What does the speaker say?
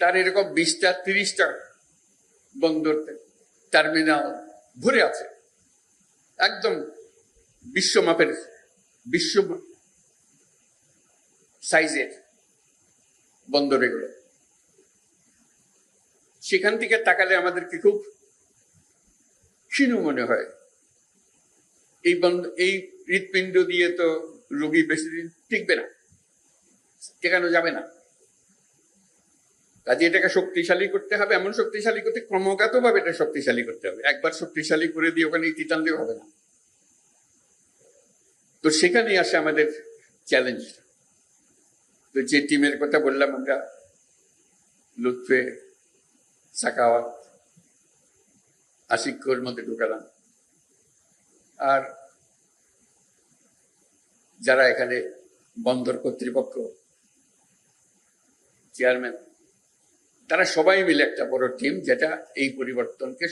তার এরকম বিশটা, তিরিশটা বন্দর টার্মিনাল ভরে আছে। একদম বিশ্ব মাপের বিশ্ব সাইজের বন্দর এগুলো। সেখান থেকে তাকালে আমাদেরকে খুব ক্ষীণ মনে হয়। এই বন্ধ, এই হৃৎপিণ্ড দিয়ে তো রোগী বেশি দিন টিকবে না, টেকানো যাবে না। কাজে এটাকে শক্তিশালী করতে হবে, এমন শক্তিশালী করতে ক্রমাগত ভাবে এটা শক্তিশালী করতে হবে। একবার শক্তিশালী করে দিয়ে ওখানে ইতি টানলেও হবে না। তো সেখানেই আসে আমাদের চ্যালেঞ্জ তো যে টিমের কথা বললাম আমরা, লুৎফে, সাকাওয়াত আশিক্যর মধ্যে ঢুকালাম। আর যারা এখানে বন্দর কর্তৃপক্ষ চেয়ারম্যান তারা সবাই মিলে একটা বড় টিম যেটা এই পরিবর্তনকে